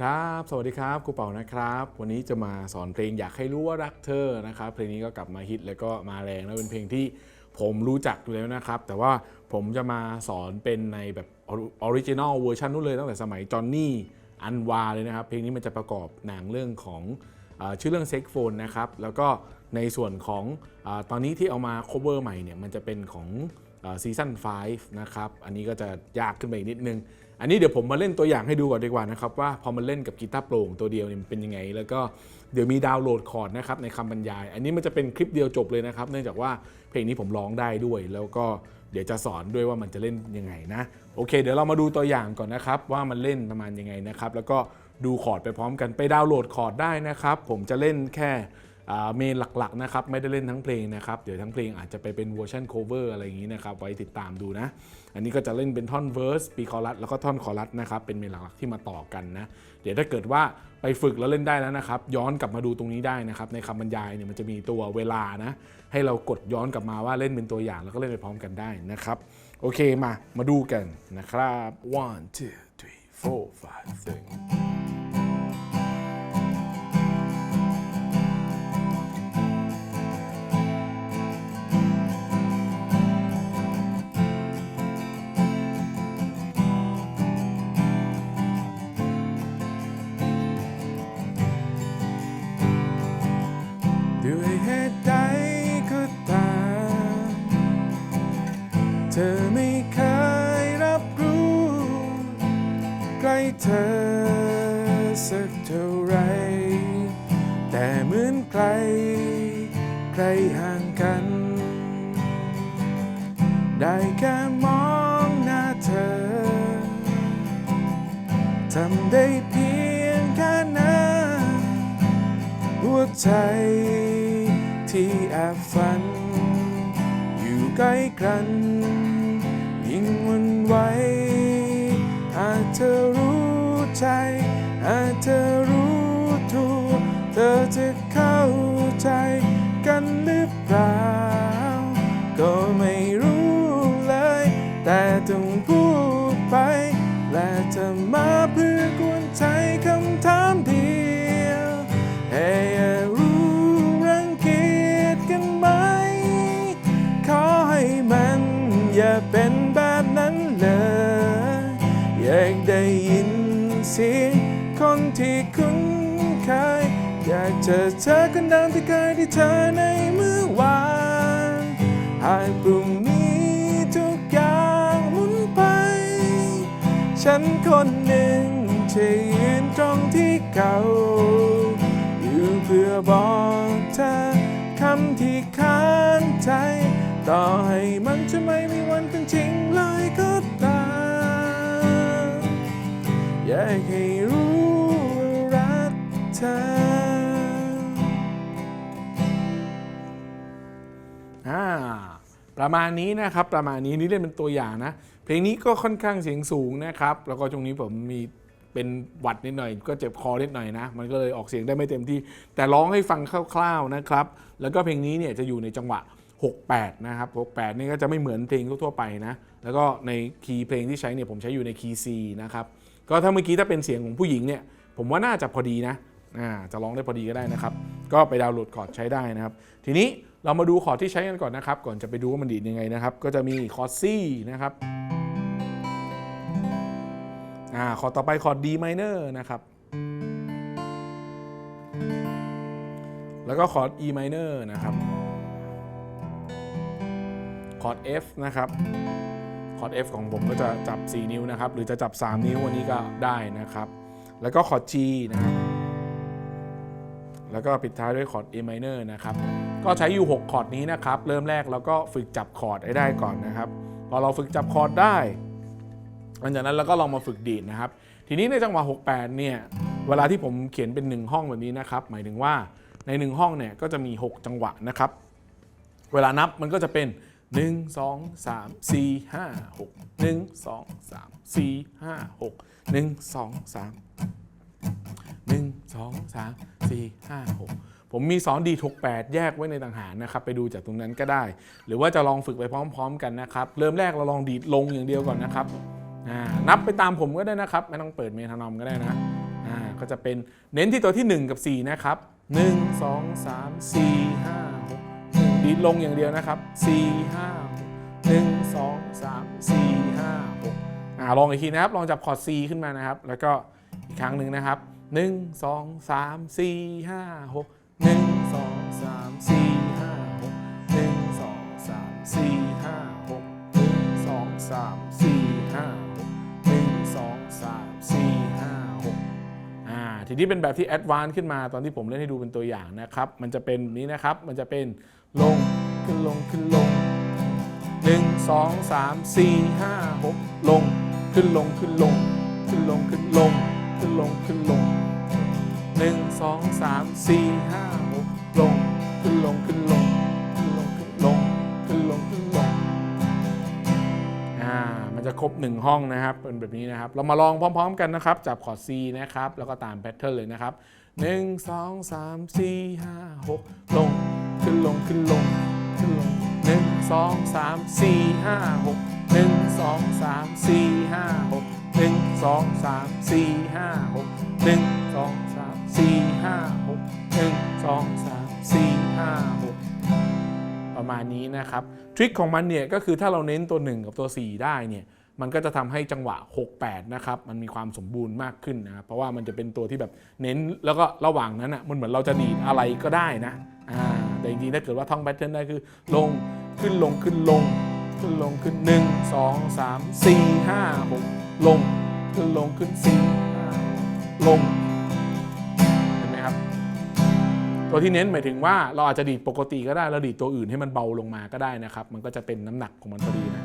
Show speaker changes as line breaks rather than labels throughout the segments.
ครับ สวัสดีครับครูเป่านะครับ วันนี้จะมาสอนเพลงอยากให้รู้ว่ารักเธอนะครับ เพลงนี้ก็กลับมาฮิตแล้วก็มาแรงแล้วเป็นเพลงที่ผมรู้จักอยู่แล้วนะครับ แต่ว่าผมจะมาสอนเป็นในแบบออริจินอลเวอร์ชันนู้นเลยตั้งแต่สมัยจอห์นนี่อันวาเลยนะครับ เพลงนี้มันจะประกอบหนังเรื่องของอชื่อเรื่องเซ็กโฟนนะครับ แล้วก็ในส่วนของอตอนนี้ที่เอามา cover ใหม่เนี่ยมันจะเป็นของ ซีซั่น5นะครับ อันนี้ก็จะยากขึ้นไปอีกนิดนึง อันนี้เดี๋ยวผมมาเล่นตัวอย่างให้ดูก่อนดีกว่านะครับว่าพอมันเล่นกับกีตาร์โปร่งตัวเดียวเนี่ยมันเป็นยังไง แล้วก็เดี๋ยวมีดาวน์โหลดคอร์ดนะครับในคำบรรยาย อันนี้มันจะเป็นคลิปเดียวจบเลยนะครับ เนื่องจากว่าเพลงนี้ผมร้องได้ด้วย แล้วก็เดี๋ยวจะสอนด้วยว่ามันจะเล่นยังไงนะ โอเค เดี๋ยวเรามาดูตัวอย่างก่อนนะครับว่ามันเล่นประมาณยังไงนะครับ แล้วก็ดูคอร์ดไปพร้อมกันไปดาวน์โหลดคอร์ดได้นะครับ ผมจะเล่นแค่ เมนหลักๆนะครับไม่ได้เล่นทั้งเพลงนะครับ เดี๋ยวทั้งเพลงอาจจะไปเป็นเวอร์ชันโคเวอร์อะไรอย่างนี้นะครับ ไว้ติดตามดูนะ อันนี้ก็จะเล่นเป็นท่อนเวอร์สปีคอรัสแล้วก็ท่อนคอรัสนะครับ เป็นเมนหลักๆที่มาต่อกันนะ เดี๋ยวถ้าเกิดว่าไปฝึกแล้วเล่นได้แล้วนะครับ ย้อนกลับมาดูตรงนี้ได้นะครับ ในคำบรรยายเนี่ยมันจะมีตัวเวลานะ ให้เรากดย้อนกลับมาว่าเล่นเป็นตัวอย่างแล้วก็เล่นไปพร้อมกันได้นะครับ โอเคมา มาดูกันนะครับ one two three four five six เธอสักเท่าไร แต่เหมือนใครใครห่างกัน ได้แค่มองหน้าเธอ ทำได้เพียงแค่นั้นหัวใจที่แอบฝัน อยู่ใกล้กัน ยิ่งวันไหวอาจเธอรู้ ใจอาจเธอรู้ถูกเธอจะเข้าใจกันหรือเปล่า ก็ไม่รู้เลย แต่ต้องพูดไป และจะมาเพื่อกวนใจคำถามเดียวให้รู้รังเกียจกันไหม ขอให้มันอย่าเป็นแบบนั้นเลย อยากได้ยิน เสียงคนที่คุ้นเคยอยากเจอเธอคนเดิมที่เคยได้เธอในเมื่อวานหากพรุ่งนี้ทุกอย่างหมุนไป ฉันคนหนึ่งจะยืนตรงที่เก่า อยู่เพื่อบอกเธอคำที่ค้างใจ ต่อให้มันจะไม่มีวันเป็นจริงเลยก็ อยากให้รู้ว่ารักเธอ อ่า ประมาณนี้นะครับ ประมาณนี้นี่เล่นเป็นตัวอย่างนะ เพลงนี้ก็ค่อนข้างเสียงสูงนะครับ แล้วก็ช่วงนี้ผมมีเป็นหวัดนิดหน่อย ก็เจ็บคอนิดหน่อยนะ มันก็เลยออกเสียงได้ไม่เต็มที่ แต่ร้องให้ฟังคร่าวๆนะครับ แล้วก็เพลงนี้เนี่ยจะอยู่ในจังหวะ 68 นะครับ 68 นี่ก็จะไม่เหมือนเพลงทั่วๆไปนะ แล้วก็ในคีย์เพลงที่ใช้เนี่ยผมใช้อยู่ในคีย์ C นะครับ ก็ถ้าเมื่อกี้ถ้าเป็นเสียงของผู้หญิงเนี่ยผมว่าน่าจะพอดีนะอ่าจะร้องได้พอดีก็ได้นะครับ ก็ไปดาวน์โหลดคอร์ดใช้ได้นะครับ ทีนี้เรามาดูคอร์ดที่ใช้กันก่อนนะครับ ก่อนจะไปดูว่ามันดีดยังไงนะครับ ก็จะมีคอร์ด C นะครับอ่าคอร์ดต่อไปคอร์ด D minor นะครับ แล้วก็คอร์ด E minor นะครับ คอร์ด F นะครับ อร์ด F ของผมก็จะจับ 4 นิ้วนะครับ หรือจะจับ 3 นิ้ววันนี้ก็ได้นะครับ แล้วก็คอร์ด G นะครับแล้วก็ปิดท้ายด้วยคอร์ด A minor นะครับ ก็ใช้อยู่ 6 คอร์ดนี้นะครับ เริ่มแรกเราก็ฝึกจับคอร์ดให้ได้ก่อนนะครับ พอเราฝึกจับคอร์ดได้ หลังจากนั้นเราก็ลองมาฝึกดีดนะครับ ทีนี้ในจังหวะ 68 เนี่ย เวลาที่ผมเขียนเป็น 1 ห้องแบบนี้นะครับ หมายถึงว่าใน 1 ห้องเนี่ยก็จะมี 6 จังหวะนะครับ เวลานับมันก็จะเป็น 1 2 3 4 5 6 1 2 3 4 5 6 1 2 3 1 2 3 4 5 6 ผมมีสอนดีถก8แยกไว้ในต่างหากนะครับ ไปดูจากตรงนั้นก็ได้ หรือว่าจะลองฝึกไปพร้อม ๆ กันนะครับ เริ่มแรกเราลองดีดลงอย่างเดียวก่อนนะครับ นับไปตามผมก็ได้นะครับ ไม่ต้องเปิดเมทานอมก็ได้นะก็จะเป็นเน้นที่ตัวที่ 1 กับ 4 นะครับ 1 2 3 4 5 ดีดลงอย่างเดียวนะครับ 4 5 6 1 2 3 4 5 6อ่าลองอีกทีนะครับ ลองจับคอร์ด C ขึ้นมานะครับ แล้วก็อีกครั้งหนึ่งนะครับ 1 2 3 4 5 6 1 2 3 4 5 6 1 2 3 4 5 6 1 2 3 ทีนี้เป็นแบบที่แอดวานซ์ขึ้นมาตอนที่ผมเล่นให้ดูเป็นตัวอย่างนะครับ มันจะเป็นแบบนี้นะครับ มันจะเป็นลงขึ้นลงขึ้นลง 1 2 3 4 5 6 ลง ขึ้นลงขึ้นลง ขึ้นลงขึ้นลง ขึ้นลงขึ้นลง 1 2 3 4 5 6 ลง ขึ้นลงขึ้นลง ครบ 1 ห้องนะครับเป็นแบบนี้นะครับ เรามาลองพร้อม ๆ กันนะครับ จับคอร์ด C นะครับ แล้วก็ตามแพทเทิร์นเลยนะครับ 1 2 3 4 5 6 ลง ขึ้นลงขึ้นลงขึ้นลง 1 2 3 4 5 6 1 2 3 4 5 6 1 2 3 4 5 6 1 2 3 4 5 6 1 2 3 4 5 6 ประมาณนี้นะครับ ทริคของมันเนี่ยก็คือถ้าเราเน้นตัว 1 กับตัว 4 ได้เนี่ย มันก็จะทำให้จังหวะ 6-8 นะครับ มันมีความสมบูรณ์มากขึ้นนะเพราะว่ามันจะเป็นตัวที่แบบเน้นแล้วก็ระหว่างนั้นอะมันเหมือนเราจะดีดอะไรก็ได้นะอ่าแต่จริงๆถ้าเกิดว่าท่องแพทเทิร์นได้คือ ลงขึ้นลงขึ้นลง ขึ้นลงขึ้น 1 2 3 4 5 6 ลง ขึ้นลงขึ้น4 5ลงเห็นไหมครับ ตัวที่เน้นหมายถึงว่าเราอาจจะดีดปกติก็ได้เราดีดตัวอื่นให้มันเบาลงมาก็ได้นะครับ มันก็จะเป็นน้ำหนักของมันพอดีนะ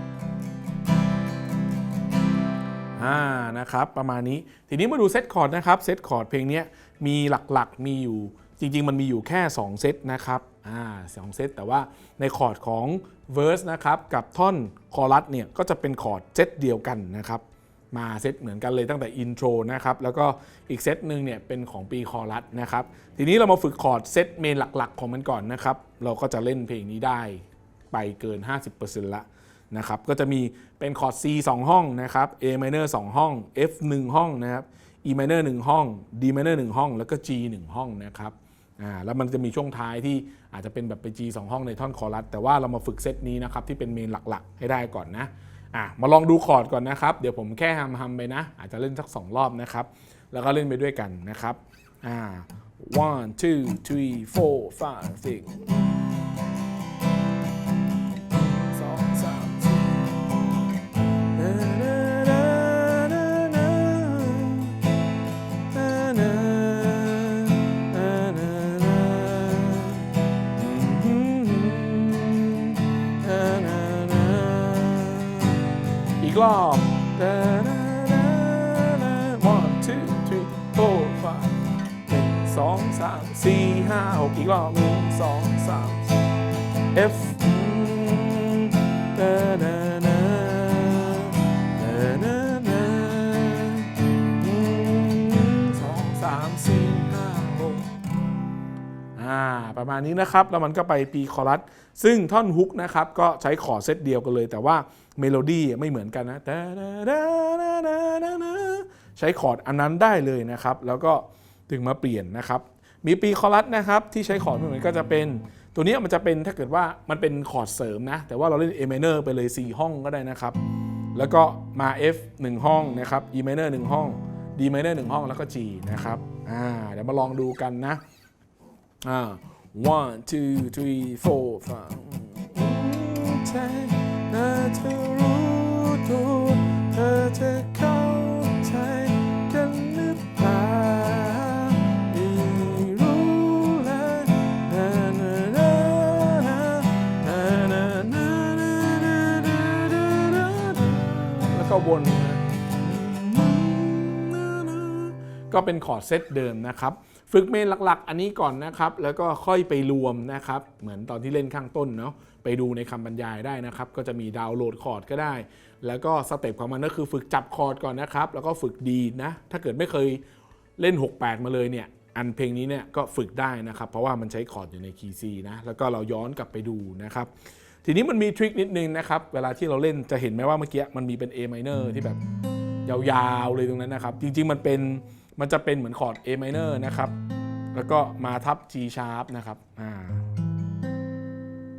อ่านะครับ ประมาณนี้ ทีนี้มาดูเซตคอร์ดนะครับเซตคอร์ดเพลงนี้มีหลักๆมีอยู่จริง ๆ มันมีอยู่แค่ 2 เซตนะครับอ่าสองเซตแต่ว่าในคอร์ดของ verse นะครับกับท่อนคอรัสเนี่ยก็จะเป็นคอร์ดเซตเดียวกันนะครับมาเซตเหมือนกันเลยตั้งแต่อินโทรนะครับแล้วก็อีกเซตหนึ่งเนี่ยเป็นของปีคอรัสนะครับทีนี้เรามาฝึกคอร์ดเซตเมนหลักๆ ของมันก่อนนะครับเราก็จะเล่นเพลงนี้ได้ไปเกิน 50%ละ นะครับก็จะมีเป็นคอร์ด C 2 ห้องนะครับ A minor 2 ห้อง F 1 ห้องนะครับ E minor 1 ห้อง D minor 1 ห้อง แล้วก็ G 1 ห้องนะครับอ่าแล้วมันจะมีช่วงท้ายที่อาจจะเป็นแบบไป G 2 ห้องในท่อนคอรัสแต่ว่าเรามาฝึกเซตนี้นะครับที่เป็นเมนหลักๆ ให้ได้ก่อนนะอะมาลองดูคอร์ดก่อนนะครับ เดี๋ยวผมแค่ฮัมฮัมๆไปนะ อาจจะเล่นสัก 2 รอบนะครับ แล้วก็เล่นไปด้วยกันนะครับอ่า one two three four five six รอบ one two three four five หนึ่งสองสามสี่ห้าหกอีกรอบหนึ่งสองสาม F ประมาณนี้นะครับ แล้วมันก็ไปปีคอรัส ซึ่งท่อนฮุกนะครับ ก็ใช้คอเซตเดียวกันเลยแต่ว่า เมโลดี้ไม่เหมือนกันนะใช้คอร์ดอันนั้นได้เลยนะครับ แล้วก็ถึงมาเปลี่ยนนะครับ มีปีคอรัสนะครับที่ใช้คอร์ดไม่เหมือนก็จะเป็น ตัวนี้มันจะเป็นถ้าเกิดว่ามันเป็นคอร์ดเสริมนะ แต่ว่าเราเล่น A minor ไปเลย 4 ห้องก็ได้นะครับ แล้วก็มา F 1 ห้องนะครับ E minor 1 ห้อง D minor 1 ห้องแล้วก็ G นะครับอ่าเดี๋ยวมาลองดูกันนะอ่า one two three four five อจะรู้ตัว เธอจะเข้าใจกันหรือเปล่าไม่รู้เลยนะนะนะนะนะนะนะนะนะแล้วก็วนก็เป็นคอร์ดเซตเดิมนะครับ ฝึกเมนหลักๆ อันนี้ก่อนนะครับ แล้วก็ค่อยไปรวมนะครับ เหมือนตอนที่เล่นข้างต้นเนาะไปดูในคำบรรยายได้นะครับ ก็จะมีดาวน์โหลดคอร์ดก็ได้ แล้วก็สเต็ปของมันก็คือฝึกจับคอร์ดก่อนนะครับ แล้วก็ฝึกดีนะ ถ้าเกิดไม่เคยเล่น 68 มาเลยเนี่ยอันเพลงนี้เนี่ยก็ฝึกได้นะครับ เพราะว่ามันใช้คอร์ดอยู่ในคีย์ซีนะแล้วก็เราย้อนกลับไปดูนะครับทีนี้มันมีทริคนิดนึงนะครับ เวลาที่เราเล่นจะเห็นไหมว่าเมื่อกี้มันมีเป็น A minor ที่แบบยาวๆเลยตรงนั้นนะครับ จริงๆมันเป็น มันจะเป็นเหมือนคอร์ด A minor นะครับ แล้วก็มาทับ G sharp นะครับอ่า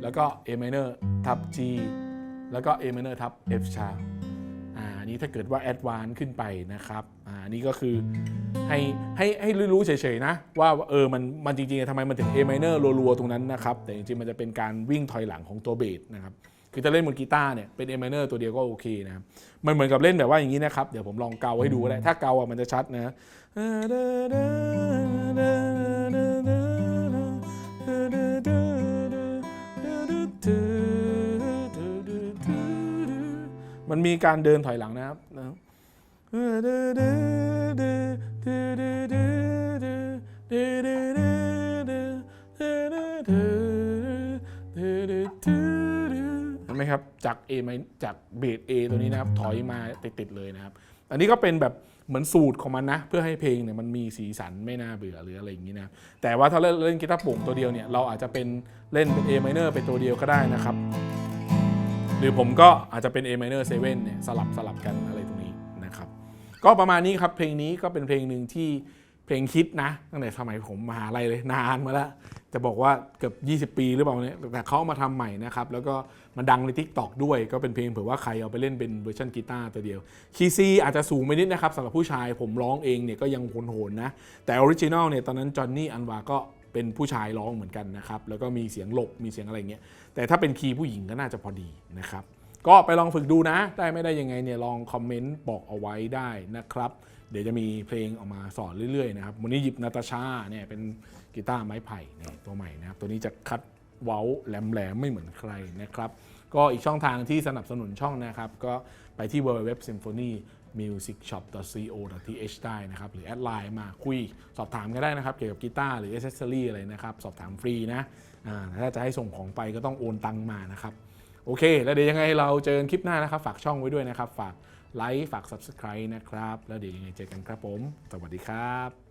แล้วก็ A minor ทับ G แล้วก็ A minor ทับ F sharp อ่าอันนี้ถ้าเกิดว่า advance ขึ้นไปนะครับอ่าอันนี้ก็คือให้ให้ให้รู้ๆเฉยๆนะ ว่าเออมันมันจริงๆทำไมมันถึง A minor รัวๆตรงนั้นนะครับ แต่จริงๆมันจะเป็นการวิ่งถอยหลังของตัวเบสนะครับ คือจะเล่นบนกีตาร์เนี่ยเป็น A minor ตัวเดียวก็โอเคนะครับมันเหมือนกับเล่นแบบว่าอย่างนี้นะครับ เดี๋ยวผมลองเกาให้ดูก็ได้ถ้าเกาอะมันจะชัดนะมันมีการเดินถอยหลังนะครับ นะเห็นไมครับจาก A จากเบส A ตัวนี้นะครับถอยมาติดๆเลยนะครับ อันนี้ก็เป็นแบบเหมือนสูตรของมันนะ เพื่อให้เพลงเนี่ยมันมีสีสันไม่น่าเบื่อหรืออะไรอย่างนี้นะแต่ว่าถ้าเล่นกีตาร์โป่งตัวเดียวเนี่ยเราอาจจะเป็นเล่นเป็น A minor เป็นตัวเดียวก็ได้นะครับ หรือผมก็อาจจะเป็น A minor 7เนี่ยสลับสลับกันอะไรตรงนี้นะครับ ก็ประมาณนี้ครับเพลงนี้ก็เป็นเพลงหนึ่งที่เพลงคิดนะตั้งแต่สมัยผมมหาลัยเลยนานมาแล้วจะบอกว่าเกือบ 20 ปีหรือเปล่าเนี่ยแต่เขาเอามาทำใหม่นะครับ แล้วก็ มาดังใน t ิ k t o k ด้วย ก็เป็นเพลงเผื่อว่าใครเอาไปเล่นเป็นเวอร์ชันกีตาร์ตัวเดียว คีย์ซีอาจจะสูงไปนิดนะครับสำหรับผู้ชายผมร้องเองเนี่ยก็ยังโหนๆนะ แต่ออริจินอลเนี่ยตอนนั้นจอห์นนี่อันวาก็เป็นผู้ชายร้องเหมือนกันนะครับ แล้วก็มีเสียงหลบมีเสียงอะไรเงี้ย แต่ถ้าเป็นคีย์ผู้หญิงก็น่าจะพอดีนะครับ ก็ไปลองฝึกดูนะ ได้ไม่ได้ยังไงเนี่ยลองคอมเมนต์บอกเอาไว้ได้นะครับ เดี๋ยวจะมีเพลงออกมาสอนเรื่อยๆนะครับ วันนี้หยิบนาตาชาเนี่ยเป็นกีตาร์ไม้ไผ่เนี่ยตัวใหม่นะครับ ตัวนี้จะคัด เว้าแหลมๆไม่เหมือนใครนะครับก็อีกช่องทางที่สนับสนุนช่องนะครับ ก็ไปที่ www symphony music shop co th ได้นะครับ หรือแอดไลน์มาคุยสอบถามก็ได้นะครับ เกี่ยวกับกีตาร์หรืออ c เซสซอรี่อะไรนะครับ สอบถามฟรีนะถ้าจะให้ส่งของไปก็ต้องโอนตังมานะครับ โอเค แล้วเดี๋ยวยังไงเราเจอกันคลิปหน้านะครับ ฝากช่องไว้ด้วยนะครับ ฝากไลค์ฝาก Subscribe นะครับ แล้วเดี๋ยวยังไงเจอกันครับผม สวัสดีครับ